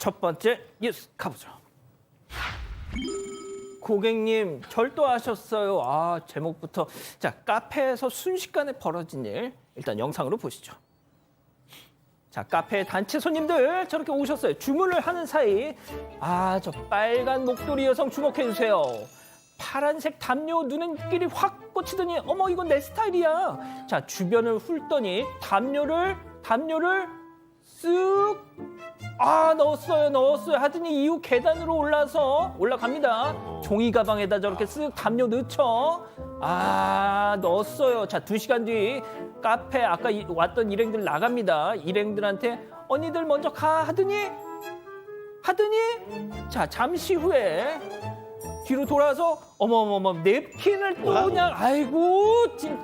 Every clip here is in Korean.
첫 번째 뉴스 가보죠. 고객님 절도하셨어요. 아 제목부터 자 카페에서 순식간에 벌어진 일 일단 영상으로 보시죠. 자 카페 단체 손님들 저렇게 오셨어요. 주문을 하는 사이 아 저 빨간 목도리 여성 주목해 주세요. 파란색 담요 눈길이 확 꽂히더니 어머 이건 내 스타일이야. 자 주변을 훑더니 담요를 담요를 쓱 아 넣었어요 넣었어요. 하더니 이후 계단으로 올라서 올라갑니다. 종이 가방에다 저렇게 쓱 담요 넣죠. 아 넣었어요. 자 두 시간 뒤 카페 아까 이- 왔던 일행들 나갑니다. 일행들한테 언니들 먼저 가 하더니 하더니 자 잠시 후에 뒤로 돌아서 어머머머 냅킨을 또 그냥 아이고 진,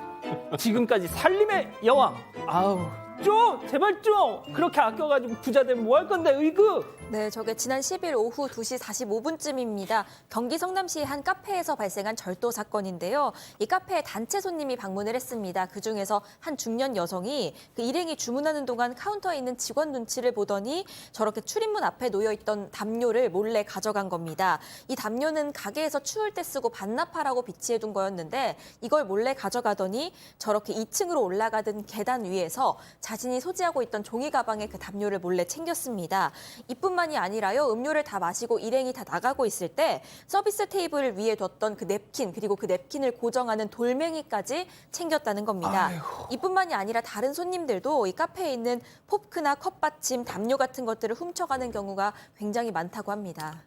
지금까지 살림의 여왕. 아우 좀 제발 좀 그렇게 아껴가지고 부자 되면 뭐 할 건데 의그 네, 저게 지난 10일 오후 2시 45분쯤입니다. 경기 성남시 한 카페에서 발생한 절도 사건인데요. 이 카페에 단체 손님이 방문을 했습니다. 그중에서 한 중년 여성이 그 일행이 주문하는 동안 카운터에 있는 직원 눈치를 보더니 저렇게 출입문 앞에 놓여 있던 담요를 몰래 가져간 겁니다. 이 담요는 가게에서 추울 때 쓰고 반납하라고 비치해 둔 거였는데 이걸 몰래 가져가더니 저렇게 2층으로 올라가던 계단 위에서 자신이 소지하고 있던 종이 가방에 그 담요를 몰래 챙겼습니다. 이뿐 만이 아니라요. 음료를 다 마시고 일행이 다 나가고 있을 때 서비스 테이블 위에 뒀던 그 냅킨 그리고 그 냅킨을 고정하는 돌멩이까지 챙겼다는 겁니다. 이뿐만이 아니라 다른 손님들도 이 카페에 있는 포크나 컵받침, 담요 같은 것들을 훔쳐가는 경우가 굉장히 많다고 합니다.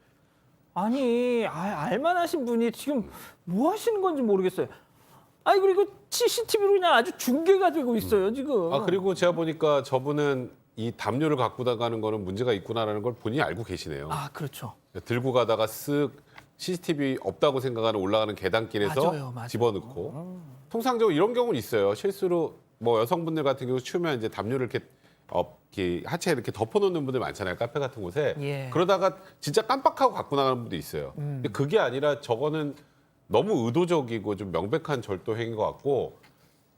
아니 아, 알만하신 분이 지금 뭐 하시는 건지 모르겠어요 아니 그리고 CCTV로 그냥 아주 중계가 되고 있어요 지금 아 그리고 제가 보니까 저분은 이 담요를 갖고 나가는 거는 문제가 있구나라는 걸 본인이 알고 계시네요. 아 그렇죠 들고 가다가 쓱 CCTV 없다고 생각하는 올라가는 계단길에서 맞아요, 맞아요. 집어넣고 통상적으로 이런 경우는 있어요. 실수로 뭐 여성분들 같은 경우 추우면 이제 담요를 이렇게 어, 이렇게 하체에 이렇게 덮어놓는 분들 많잖아요. 카페 같은 곳에 예. 음. 그러다가 진짜 깜빡하고 갖고 나가는 분도 있어요. 근데 그게 아니라 저거는 너무 의도적이고 좀 명백한 절도 행위인 것 같고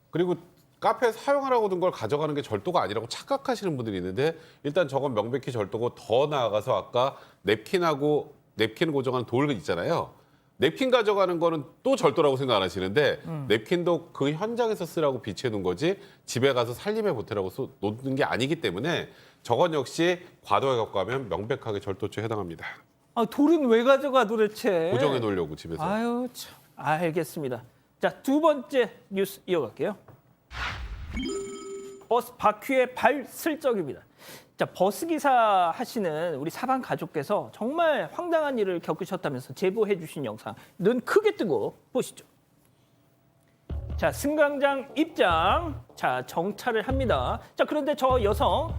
그리고 카페에 사용하라고 둔 걸 가져가는 게 절도가 아니라고 착각하시는 분들이 있는데 일단 저건 명백히 절도고 더 나아가서 아까 냅킨하고 냅킨 고정한 돌 있잖아요. 냅킨 가져가는 거는 또 절도라고 생각 안 하시는데 냅킨도 그 현장에서 쓰라고 비치해 놓은 거지 집에 가서 살림에 보태라고 쏘- 놓는 게 아니기 때문에 저건 역시 과도하게 갖고 가면 명백하게 절도죄에 해당합니다. 아 돌은 왜 가져가 도대체 고정해 놓으려고 집에서. 아유 참 알겠습니다 자 두 번째 뉴스 이어갈게요 버스 바퀴의 발 슬쩍입니다. 자 버스 기사 하시는 우리 사방 가족께서 정말 황당한 일을 겪으셨다면서 제보해 주신 영상 눈 크게 뜨고 보시죠. 자 승강장 입장. 자 정차를 합니다. 자 그런데 저 여성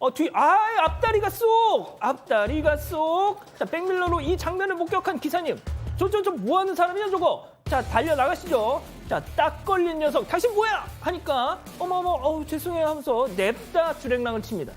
어 뒤 아 앞다리가 쏙! 앞다리가 쏙 자 백밀러로 이 장면을 목격한 기사님. 저 저 저 뭐 하는 사람이야 저거 자 달려 나가시죠. 자 딱 걸린 녀석 당신 뭐야? 하니까 어머머 어우 죄송해요 하면서 냅다 주랭랑을 칩니다.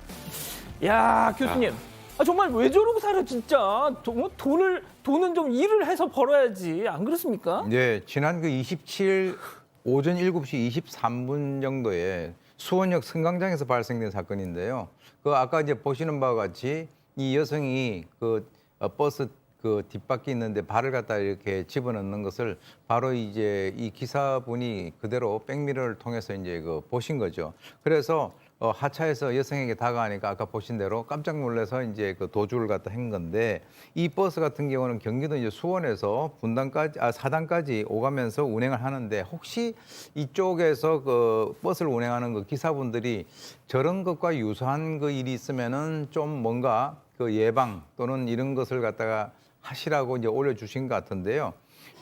야 교수님. 아, 정말 왜 저러고 살아 진짜. 돈- 돈을 돈은 좀 일을 해서 벌어야지. 안 그렇습니까? 네, 지난 그 27일 오전 7시 23분 정도에 수원역 승강장에서 발생된 사건인데요. 그 아까 이제 보시는 바와 같이 이 여성이 그 어, 버스 그 뒷바퀴 있는데 발을 갖다 이렇게 집어넣는 것을 바로 이제 이 기사분이 그대로 백미러를 통해서 이제 그 보신 거죠. 그래서 어, 하차해서 여성에게 다가가니까 아까 보신 대로 깜짝 놀라서 이제 그 도주를 갖다 한 건데 이 버스 같은 경우는 경기도 이제 수원에서 분당까지 아 사당까지 오가면서 운행을 하는데 혹시 이쪽에서 그 버스를 운행하는 그 기사분들이 저런 것과 유사한 그 일이 있으면은 좀 뭔가 그 예방 또는 이런 것을 갖다가 하시라고 이제 올려주신 것 같은데요.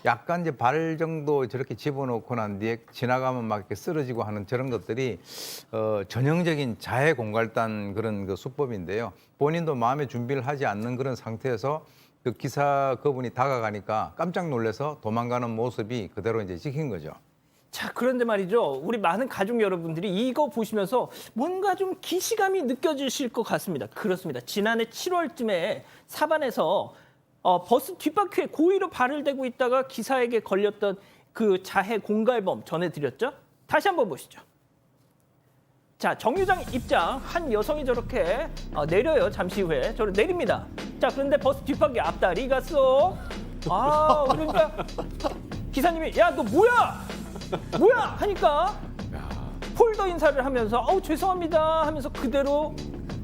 약간 이제 발 정도 저렇게 집어넣고 난 뒤에 지나가면 막 이렇게 쓰러지고 하는 저런 것들이 어, 전형적인 자해 공갈단 그런 그 수법인데요. 본인도 마음의 준비를 하지 않는 그런 상태에서 그 기사 그분이 다가가니까 깜짝 놀라서 도망가는 모습이 그대로 이제 찍힌 거죠. 자, 그런데 말이죠. 우리 많은 가족 여러분들이 이거 보시면서 뭔가 좀 기시감이 느껴지실 것 같습니다. 그렇습니다. 지난해 7월쯤에 사반에서 어, 버스 뒷바퀴에 고의로 발을 대고 있다가 기사에게 걸렸던 그 자해 공갈범 전해드렸죠. 다시 한번 보시죠. 자, 정류장 입장 한 여성이 저렇게 어, 내려요. 잠시 후에 저를 내립니다. 자, 그런데 버스 뒷바퀴 앞다리 갔어. 아, 그러니까 기사님이 야, 너 뭐야? 뭐야? 하니까 폴더 인사를 하면서 어우 죄송합니다 하면서 그대로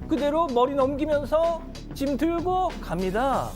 그대로 머리 넘기면서 짐 들고 갑니다.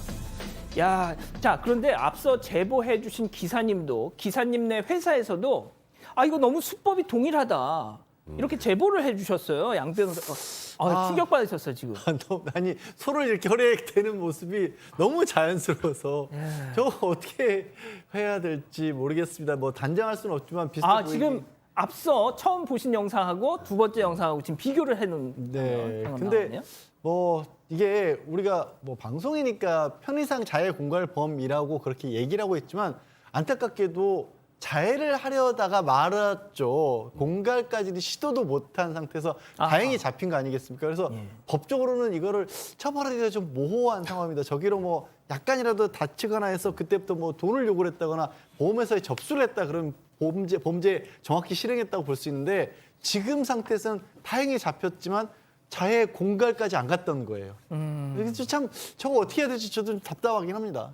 야, 자 그런데 앞서 제보해 주신 기사님도 기사님 네 회사에서도 아 이거 너무 수법이 동일하다 이렇게 제보를 해 주셨어요 양 변호사. 어, 아, 아. 충격 받으셨어 지금. 너무- 아니 서로 이렇게 혈액되는 모습이 너무 자연스러워서 예. 저거 어떻게 해야 될지 모르겠습니다. 뭐 단정할 수는 없지만 비슷해 아 보이긴- 지금 앞서 처음 보신 영상하고 두 번째 영상하고 지금 비교를 해 놓은 네. 상황 근데 나왔네요. 뭐 이게 우리가 뭐 방송이니까 편의상 자해 공갈 범이라고 그렇게 얘기를 하고 있지만 안타깝게도 자해를 하려다가 말았죠. 공갈까지는 시도도 못한 상태에서 아하. 다행히 잡힌 거 아니겠습니까? 그래서 예. 법적으로는 이거를 처벌하기가 좀 모호한 상황입니다. 저기로 뭐 약간이라도 다치거나 해서 그때부터 뭐 돈을 요구를 했다거나 보험회사에 접수를 했다 그러면 범죄 범죄 정확히 실행했다고 볼 수 있는데 지금 상태에서는 다행히 잡혔지만 자해 공갈까지 안 갔던 거예요. 음. 그래서 참 저거 어떻게 해야 될지 저도 좀 답답하긴 합니다.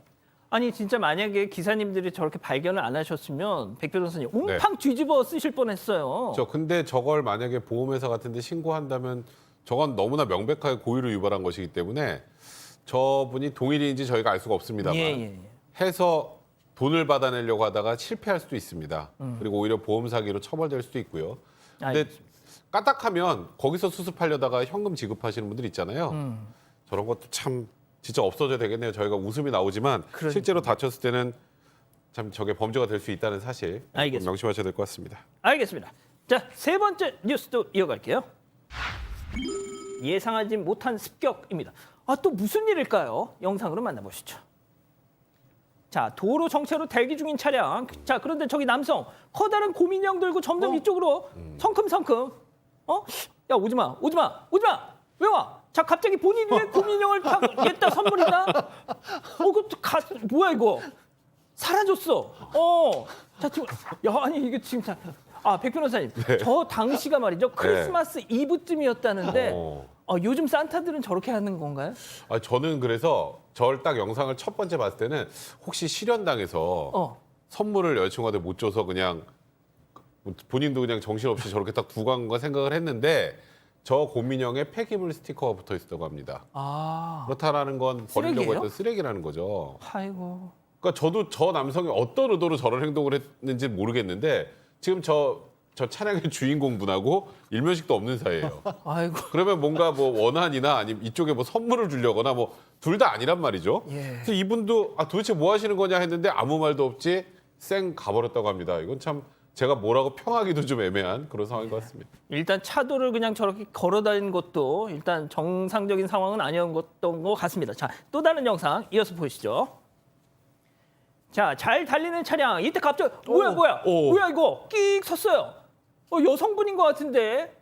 아니 진짜 만약에 기사님들이 저렇게 발견을 안 하셨으면 백 변호사님 네. 옴팡 뒤집어 쓰실 뻔했어요. 저 근데 저걸 만약에 보험회사 같은데 신고한다면 저건 너무나 명백하게 고의로 유발한 것이기 때문에 저분이 동일인지 저희가 알 수가 없습니다만 예, 예, 예. 해서 돈을 받아내려고 하다가 실패할 수도 있습니다. 음. 그리고 오히려 보험 사기로 처벌될 수도 있고요. 근데 알겠습니다. 까딱하면 거기서 수습하려다가 현금 지급하시는 분들 있잖아요. 음. 저런 것도 참 진짜 없어져야 되겠네요. 저희가 웃음이 나오지만 그러니까요. 실제로 다쳤을 때는 참 저게 범죄가 될 수 있다는 사실 알겠습니다. 명심하셔야 될 것 같습니다. 알겠습니다. 자, 세 번째 뉴스도 이어갈게요. 예상하지 못한 습격입니다. 아, 또 무슨 일일까요? 영상으로 만나보시죠. 자, 도로 정체로 대기 중인 차량. 자, 그런데 저기 남성 커다란 고민형 들고 점점 어? 이쪽으로 성큼성큼. 어? 야, 오지 마. 오지 마. 오지 마. 왜 와? 자, 갑자기 본인이 왜 고민형을 타고 얘다 선물이다. 어, 그 가, 뭐야 이거? 사라졌어. 어. 자, 지금 야, 아니 이게 지금 자, 아, 백 변호사님. 저 당시가 말이죠. 크리스마스 이브쯤이었다는데 어. 어, 요즘 산타들은 저렇게 하는 건가요? 아, 저는 그래서 저를 딱 영상을 첫 번째 봤을 때는 혹시 실현당해서 어. 선물을 여자친구한테 못 줘서 그냥 본인도 그냥 정신없이 저렇게 딱 두고 간 건가 생각을 했는데 저 고민형에 폐기물 스티커가 붙어 있었다고 합니다. 아. 그렇다라는 건 버리려고 쓰레기예요? 했던 쓰레기라는 거죠. 아이고. 그러니까 저도 저 남성이 어떤 의도로 저런 행동을 했는지 모르겠는데 지금 저, 저 차량의 주인공 분하고 일면식도 없는 사이예요. 아이고. 그러면 뭔가 뭐 원한이나 아니면 이쪽에 뭐 선물을 주려거나 뭐 둘 다 아니란 말이죠. 예. 그래서 이분도 아 도대체 뭐 하시는 거냐 했는데 아무 말도 없지 쌩 가버렸다고 합니다. 이건 참 제가 뭐라고 평하기도 좀 애매한 그런 상황인 것 같습니다. 일단 차도를 그냥 저렇게 걸어 다니는 것도 일단 정상적인 상황은 아니었던 것 같습니다. 자, 또 다른 영상 이어서 보시죠. 자, 잘 달리는 차량. 이때 갑자기 뭐야 뭐야? 오. 뭐야 이거? 끽 섰어요. 어, 여성분인 것 같은데.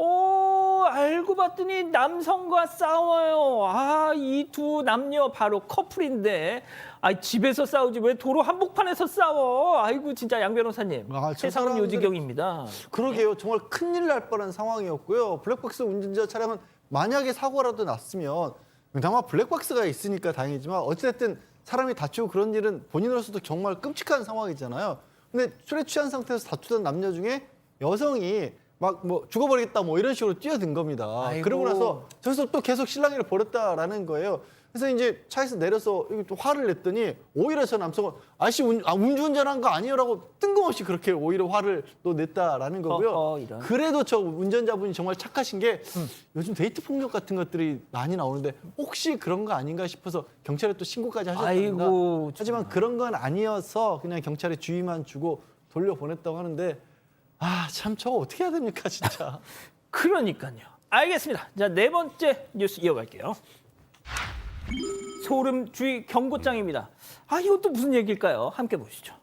오, 알고 봤더니 남성과 싸워요. 아, 이 두 남녀 바로 커플인데. 아, 집에서 싸우지 왜 도로 한복판에서 싸워? 아이고 진짜 양 변호사님. 아, 저 세상은 사람들이- 요지경입니다. 그러게요. 정말 큰일 날 뻔한 상황이었고요. 블랙박스 운전자 차량은 만약에 사고라도 났으면 그나마 블랙박스가 있으니까 다행이지만 어찌됐든 사람이 다치고 그런 일은 본인으로서도 정말 끔찍한 상황이잖아요. 근데 술에 취한 상태에서 다투던 남녀 중에 여성이 막 뭐 죽어버리겠다 뭐 이런 식으로 뛰어든 겁니다. 아이고. 그러고 나서 저기서 또 계속 실랑이를 벌였다라는 거예요. 그래서 이제 차에서 내려서 또 화를 냈더니 오히려 저 남성은 아씨 운, 아, 음주운전한 거 아니에요라고 뜬금없이 그렇게 오히려 화를 또 냈다라는 거고요. 어허, 이런. 그래도 저 운전자분이 정말 착하신 게 요즘 데이트 폭력 같은 것들이 많이 나오는데 혹시 그런 거 아닌가 싶어서 경찰에 또 신고까지 하셨답니다. 아이고, 하지만 그런 건 아니어서 그냥 경찰에 주의만 주고 돌려보냈다고 하는데 아 참 저거 어떻게 해야 됩니까 진짜. 그러니까요. 알겠습니다. 자, 네 번째 뉴스 이어갈게요. 소름 주의 경고장입니다. 아, 이것도 무슨 얘기일까요? 함께 보시죠.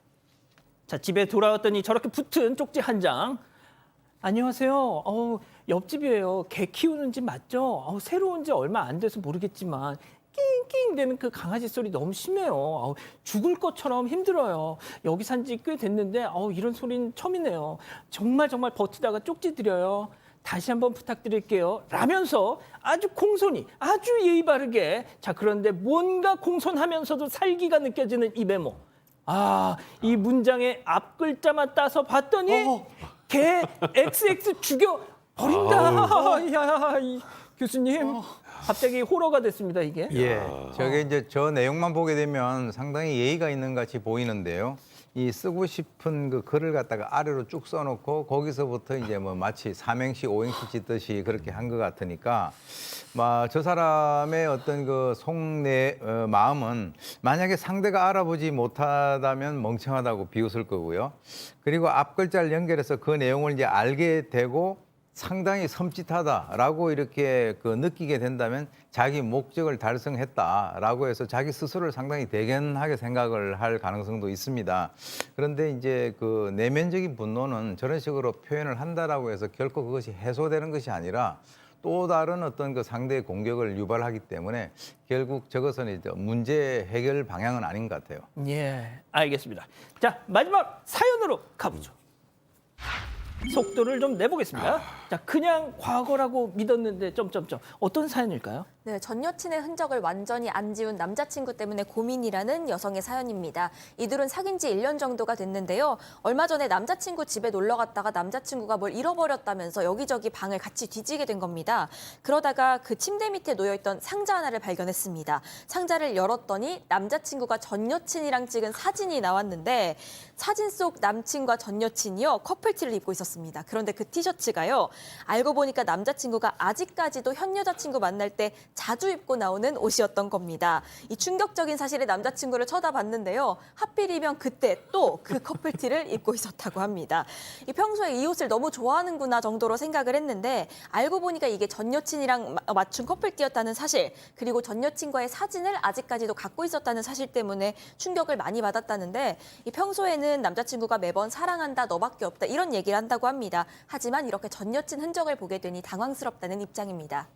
자, 집에 돌아왔더니 저렇게 붙은 쪽지 한 장. 안녕하세요. 어, 옆집이에요. 개 키우는 집 맞죠? 어, 새로 온지 얼마 안 돼서 모르겠지만 낑낑 대는 그 강아지 소리 너무 심해요. 어, 죽을 것처럼 힘들어요. 여기 산 지 꽤 됐는데 어, 이런 소리는 처음이네요. 정말 정말 버티다가 쪽지 드려요. 다시 한번 부탁드릴게요. 라면서 아주 공손히 아주 예의 바르게 자 그런데 뭔가 공손하면서도 살기가 느껴지는 이 메모. 아, 이 문장의 앞 글자만 따서 봤더니 어. 개 XX 죽여 버린다. 야, 이 교수님 갑자기 호러가 됐습니다 이게. 예, 저게 이제 저 내용만 보게 되면 상당히 예의가 있는 것 같이 보이는데요. 이 쓰고 싶은 그 글을 갖다가 아래로 쭉 써놓고 거기서부터 이제 뭐 마치 삼행시 오행시 짓듯이 그렇게 한 것 같으니까 막저 사람의 어떤 그 속내 어, 마음은 만약에 상대가 알아보지 못하다면 멍청하다고 비웃을 거고요. 그리고 앞 글자를 연결해서 그 내용을 이제 알게 되고 상당히 섬찟하다라고 이렇게 그 느끼게 된다면 자기 목적을 달성했다라고 해서 자기 스스로를 상당히 대견하게 생각을 할 가능성도 있습니다. 그런데 이제 그 내면적인 분노는 저런 식으로 표현을 한다라고 해서 결코 그것이 해소되는 것이 아니라 또 다른 어떤 그 상대의 공격을 유발하기 때문에 결국 저것은 이제 문제 해결 방향은 아닌 것 같아요. 예, 알겠습니다. 자, 마지막 사연으로 가보죠. 속도를 좀 내보겠습니다. 자, 그냥 과거라고 믿었는데 점점점 어떤 사연일까요? 네, 전 여친의 흔적을 완전히 안 지운 남자친구 때문에 고민이라는 여성의 사연입니다. 이들은 사귄 지 1년 정도가 됐는데요. 얼마 전에 남자친구 집에 놀러 갔다가 남자친구가 뭘 잃어버렸다면서 여기저기 방을 같이 뒤지게 된 겁니다. 그러다가 그 침대 밑에 놓여있던 상자 하나를 발견했습니다. 상자를 열었더니 남자친구가 전 여친이랑 찍은 사진이 나왔는데 사진 속 남친과 전 여친이요 커플티를 입고 있었습니다. 그런데 그 티셔츠가요 알고 보니까 남자친구가 아직까지도 현 여자친구 만날 때 자주 입고 나오는 옷이었던 겁니다. 이 충격적인 사실에 남자친구를 쳐다봤는데요. 하필이면 그때 또 그 커플티를 입고 있었다고 합니다. 이 평소에 이 옷을 너무 좋아하는구나 정도로 생각을 했는데 알고 보니까 이게 전 여친이랑 마- 맞춘 커플티였다는 사실 그리고 전 여친과의 사진을 아직까지도 갖고 있었다는 사실 때문에 충격을 많이 받았다는데 이 평소에는 남자친구가 매번 사랑한다 너밖에 없다 이런 얘기를 한다고 합니다. 하지만 이렇게 전 여친 흔적을 보게 되니 당황스럽다는 입장입니다.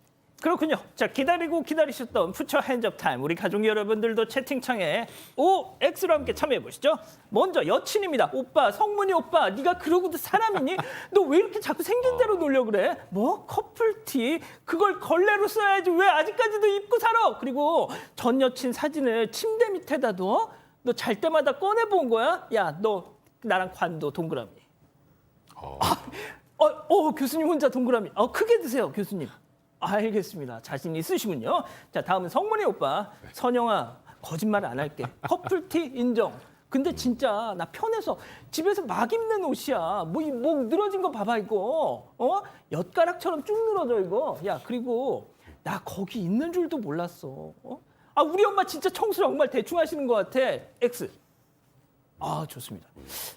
그렇군요. 자, 기다리고 기다리셨던 푸처 핸즈업 타임. 우리 가족 여러분들도 채팅창에 O, X로 함께 참여해 보시죠. 먼저 여친입니다. 오빠, 성문이 오빠, 네가 그러고도 사람이니? 너 왜 이렇게 자꾸 생긴 대로 놀려 그래? 뭐 커플티? 그걸 걸레로 써야지 왜 아직까지도 입고 살아? 그리고 전 여친 사진을 침대 밑에다 둬? 너 잘 때마다 꺼내 본 거야? 야, 너 나랑 관도 동그라미. 어. 어, 어, 교수님 혼자 동그라미. 어, 크게 드세요, 교수님. 알겠습니다. 자신 있으시군요. 자, 다음은 성문이 오빠. 선영아, 거짓말 안 할게. 커플티 인정. 근데 진짜 나 편해서 집에서 막 입는 옷이야. 뭐 이 목 늘어진 거 봐봐 이거. 어? 엿가락처럼 쭉 늘어져 이거. 야, 그리고 나 거기 있는 줄도 몰랐어. 어? 아, 우리 엄마 진짜 청소 정말 대충 하시는 것 같아. X. 아, 좋습니다.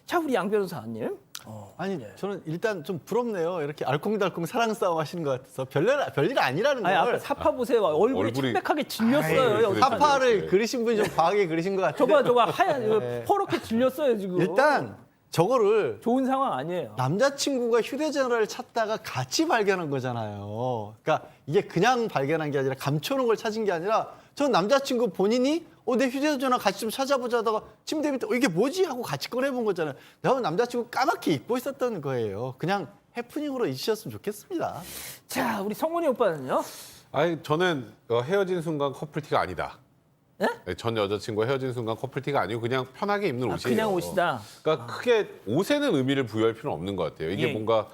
자, 우리 양 변호사님. 어, 아니 저는 일단 좀 부럽네요. 이렇게 알콩달콩 사랑 싸움 하시는 것 같아서 별일 별일 아니라는 아니, 걸. 아까 사파 보세요. 얼굴이 얼굴이- 창백하게 질렸어요. 아이, 사파를 그래. 그리신 분이 좀 과하게 그리신 것 같아요. 저거 저거 하얀 이거 네. 퍼렇게 질렸어요 지금. 일단 저거를 좋은 상황 아니에요. 남자친구가 휴대전화를 찾다가 같이 발견한 거잖아요. 그러니까 이게 그냥 발견한 게 아니라 감춰놓은 걸 찾은 게 아니라 전 남자친구 본인이 어, 내 휴대전화 같이 좀 찾아보자 하다가 침대 밑에 어, 이게 뭐지 하고 같이 꺼내본 거잖아요. 내가 남자친구 까맣게 잊고 있었던 거예요. 그냥 해프닝으로 잊으셨으면 좋겠습니다. 자, 우리 성문이 오빠는요? 아니 저는 어, 헤어진 순간 커플티가 아니다. 예? 네, 전 여자친구와 헤어진 순간 커플티가 아니고 그냥 편하게 입는 아, 옷이에요. 그냥 옷이다. 그러니까 크게 옷에는 의미를 부여할 필요는 없는 것 같아요. 이게 예. 뭔가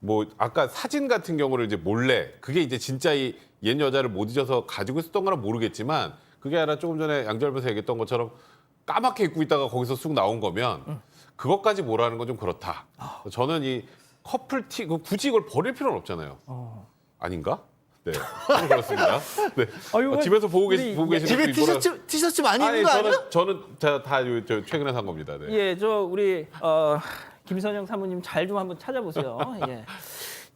뭐 아까 사진 같은 경우를 이제 몰래 그게 이제 진짜 이 옛 여자를 못 잊어서 가지고 있었던 거는 모르겠지만 그게 아니라 조금 전에 양절부에서 얘기했던 것처럼 까맣게 입고 있다가 거기서 쑥 나온 거면 그것까지 뭐라는 건 좀 그렇다. 아. 저는 이 커플티 그 굳이 이걸 버릴 필요는 없잖아요. 어. 아닌가? 네, 저는 그렇습니다. 네. 아유, 어, 집에서 보고 계시 우리 보고 계시는 집에 분이 뭐라- 티셔츠 티셔츠 많이 아니 입는 거 아니야? 저는 저는 다, 다 요- 저 최근에 산 겁니다. 네. 예, 저 우리 어, 김선영 사모님 잘 좀 한번 찾아보세요. 예.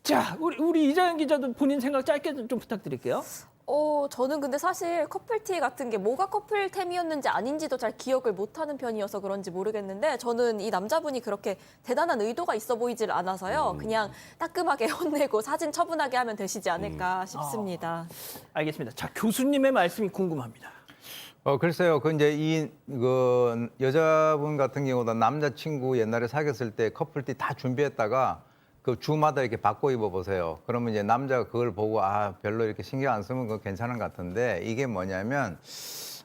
자, 우리 우리 이자연 기자도 본인 생각 짧게 좀, 좀 부탁드릴게요. 어, 저는 근데 사실 커플티 같은 게 뭐가 커플템이었는지 아닌지도 잘 기억을 못하는 편이어서 그런지 모르겠는데 저는 이 남자분이 그렇게 대단한 의도가 있어 보이질 않아서요. 그냥 따끔하게 혼내고 사진 처분하게 하면 되시지 않을까 싶습니다. 알겠습니다. 자, 교수님의 말씀이 궁금합니다. 어 글쎄요. 그 이제 이그 여자분 같은 경우도 남자친구 옛날에 사귀었을 때 커플티 다 준비했다가 그 주마다 이렇게 바꿔 입어 보세요. 그러면 이제 남자가 그걸 보고 아 별로 이렇게 신경 안 쓰면 그거 괜찮은 것 같은데 이게 뭐냐면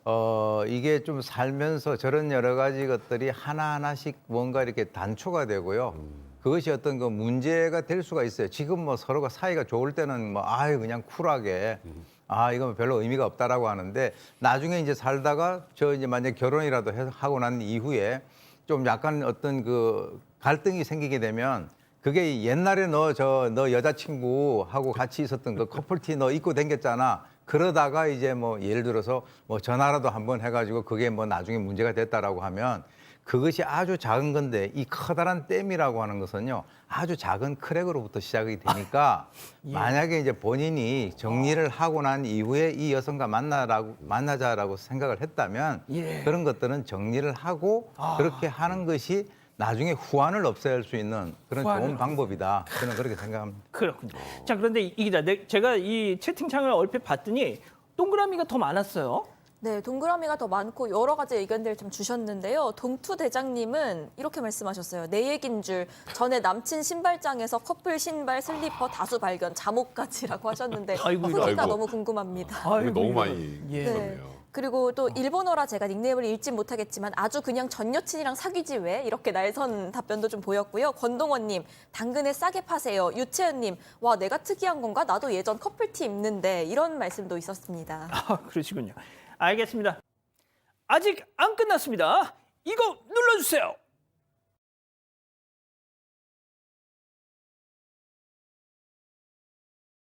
어 이게 좀 살면서 저런 여러 가지 것들이 하나 하나씩 뭔가 이렇게 단초가 되고요. 그것이 어떤 그 문제가 될 수가 있어요. 지금 뭐 서로가 사이가 좋을 때는 뭐 아유 그냥 쿨하게 아 이건 별로 의미가 없다라고 하는데 나중에 이제 살다가 저 이제 만약 결혼이라도 해- 하고 난 이후에 좀 약간 어떤 그 갈등이 생기게 되면 그게 옛날에 너 저 너 여자친구하고 같이 있었던 그 커플티 너 입고 댕겼잖아. 그러다가 이제 뭐 예를 들어서 뭐 전화라도 한번 해가지고 그게 뭐 나중에 문제가 됐다라고 하면 그것이 아주 작은 건데 이 커다란 댐이라고 하는 것은요 아주 작은 크랙으로부터 시작이 되니까 만약에 이제 본인이 정리를 하고 난 이후에 이 여성과 만나라고 만나자라고 생각을 했다면 예. 그런 것들은 정리를 하고 그렇게 하는 것이 나중에 후환을 없앨 수 있는 그런 후환을 좋은 방법이다. 저는 그렇게 생각합니다. 그렇군요. 자 그런데 이 기자, 내- 제가 이 채팅창을 얼핏 봤더니 동그라미가 더 많았어요. 네, 동그라미가 더 많고 여러 가지 의견들 좀 주셨는데요. 동투 대장님은 이렇게 말씀하셨어요. 내 얘긴 줄 전에 남친 신발장에서 커플 신발 슬리퍼 다수 발견 잠옷까지라고 하셨는데 아이고, 이거. 후기가 아이고. 너무 궁금합니다. 이거 너무. 많이 예. 있었네요. 그리고 또 일본어라 제가 닉네임을 읽진 못하겠지만 아주 그냥 전 여친이랑 사귀지 왜 이렇게 날선 답변도 좀 보였고요. 권동원님 당근에 싸게 파세요. 유채연님 와 내가 특이한 건가 나도 예전 커플티 입는데 이런 말씀도 있었습니다. 아, 그러시군요. 알겠습니다. 아직 안 끝났습니다. 이거 눌러주세요.